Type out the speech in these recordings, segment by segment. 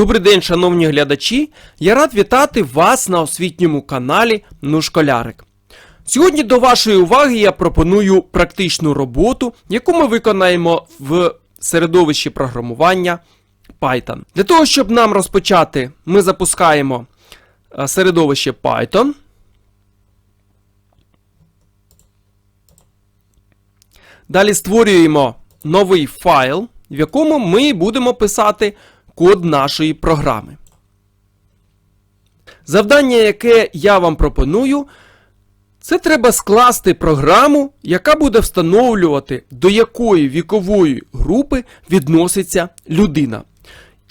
Добрий день, шановні глядачі! Я рад вітати вас на освітньому каналі Нушколярик. Сьогодні до вашої уваги я пропоную практичну роботу, яку ми виконаємо в середовищі програмування Python. Для того, щоб нам розпочати, ми запускаємо е, середовище Python. Далі створюємо новий файл, в якому ми будемо писати код нашої програми. Завдання, яке я вам пропоную, це треба скласти програму, яка буде встановлювати, до якої вікової групи відноситься людина.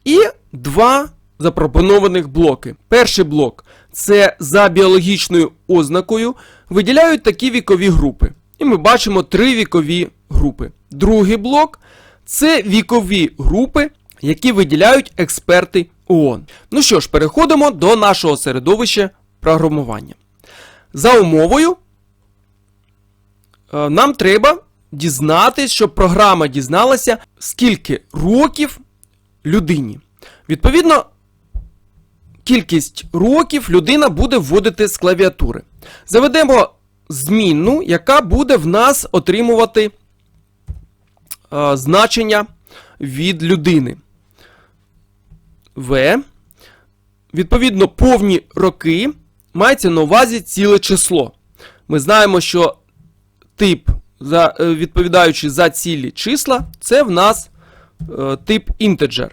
І два запропонованих блоки. Перший блок це за біологічною ознакою виділяють такі вікові групи. І ми бачимо три вікові групи. Другий блок це вікові групи, які виділяють експерти ООН. Ну що ж, переходимо до нашого середовища програмування. За умовою, е, нам треба дізнатись, щоб програма дізналася, скільки років людині. Відповідно, кількість років людина буде вводити з клавіатури. Заведемо змінну, яка буде в нас отримувати е, значення від людини. В. Відповідно, повні роки мається на увазі ціле число. Ми знаємо, що тип, е, відповідаючи за цілі числа, це в нас е, тип integer.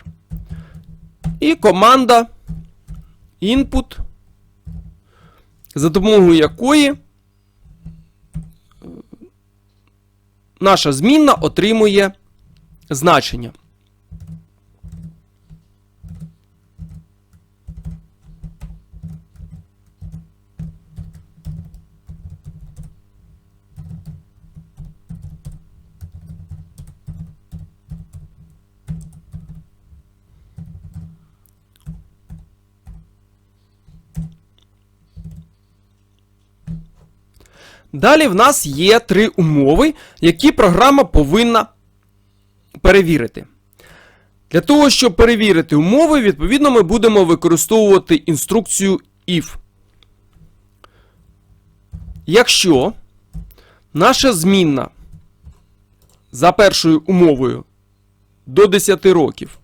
І команда input, за допомогою якої е, наша змінна отримує значення. Далі в нас є три умови, які програма повинна перевірити. Для того, щоб перевірити умови, відповідно, ми будемо використовувати інструкцію if. Якщо наша змінна за першою умовою до 10 років,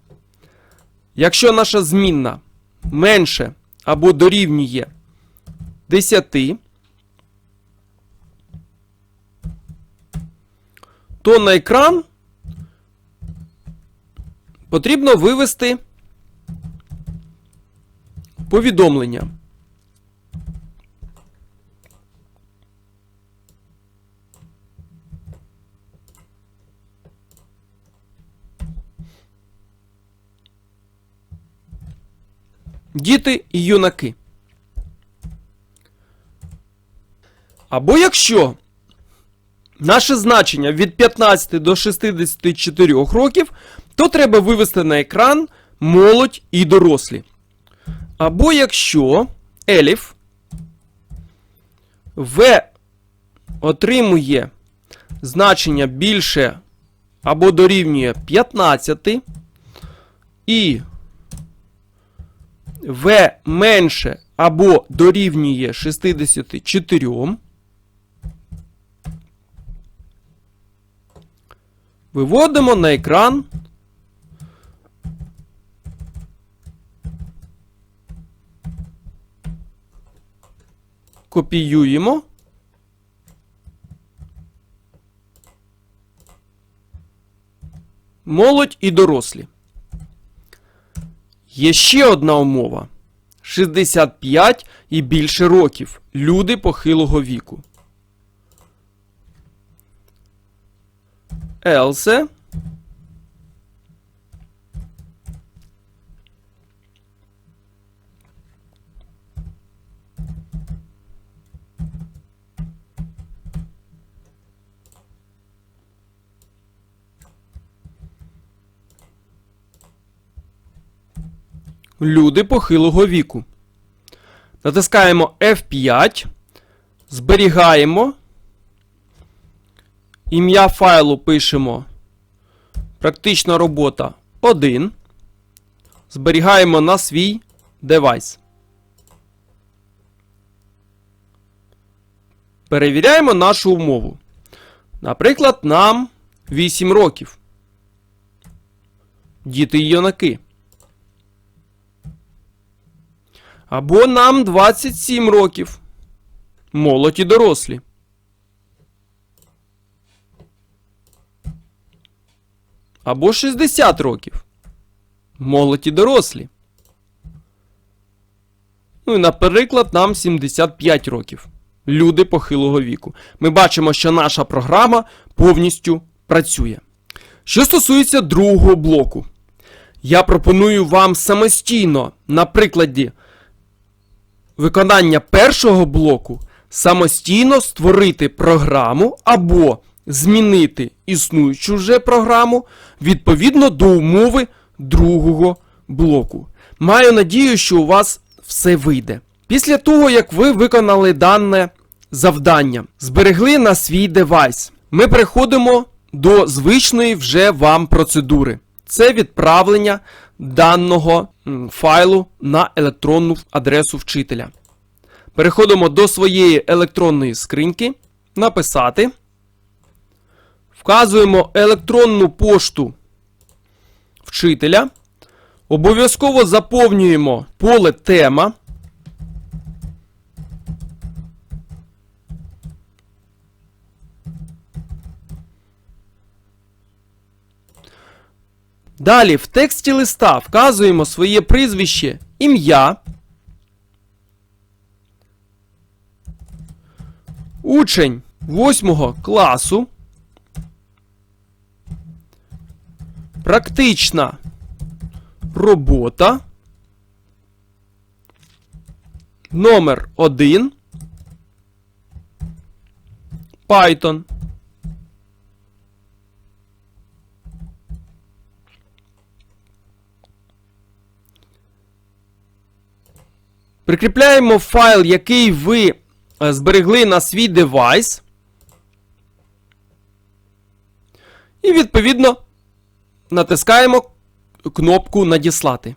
якщо наша змінна менше або дорівнює 10, то на екран потрібно вивести повідомлення. Діти і юнаки. Або якщо наше значення від 15 до 64 років, то треба вивести на екран молодь і дорослі. Або якщо еліф В отримує значення більше або дорівнює 15, і В менше або дорівнює 64, Виводимо на екран. Копіюємо. Молодь і дорослі. Є ще одна умова. 65 і більше років. Люди похилого віку. Else. Люди похилого віку. Натискаємо F5, зберігаємо Ім'я файлу пишемо. Практична робота 1. зберігаємо на свій девайс. Перевіряємо нашу умову. Наприклад, нам 8 років. Діти й юнаки. Або нам 27 років. Молодь і дорослі. Або 60 років. Молодь і дорослі. Ну і, наприклад, нам 75 років. Люди похилого віку. Ми бачимо, що наша програма повністю працює. Що стосується другого блоку, я пропоную вам самостійно на прикладі виконання першого блоку самостійно створити програму або змінити існуючу вже програму відповідно до умови другого блоку. Маю надію, що у вас все вийде. Після того, як ви виконали дане завдання, зберегли на свій девайс, ми переходимо до звичної вже вам процедури. Це відправлення даного файлу на електронну адресу вчителя. Переходимо до своєї електронної скриньки. Написати. Вказуємо електронну пошту вчителя. Обов'язково заповнюємо поле тема. Далі в тексті листа вказуємо своє прізвище, ім'я. Учень 8 класу. Практична робота. Номер 1. Python. Прикріпляємо файл, який ви е, зберегли на свій девайс. І відповідно натискаємо кнопку Надіслати.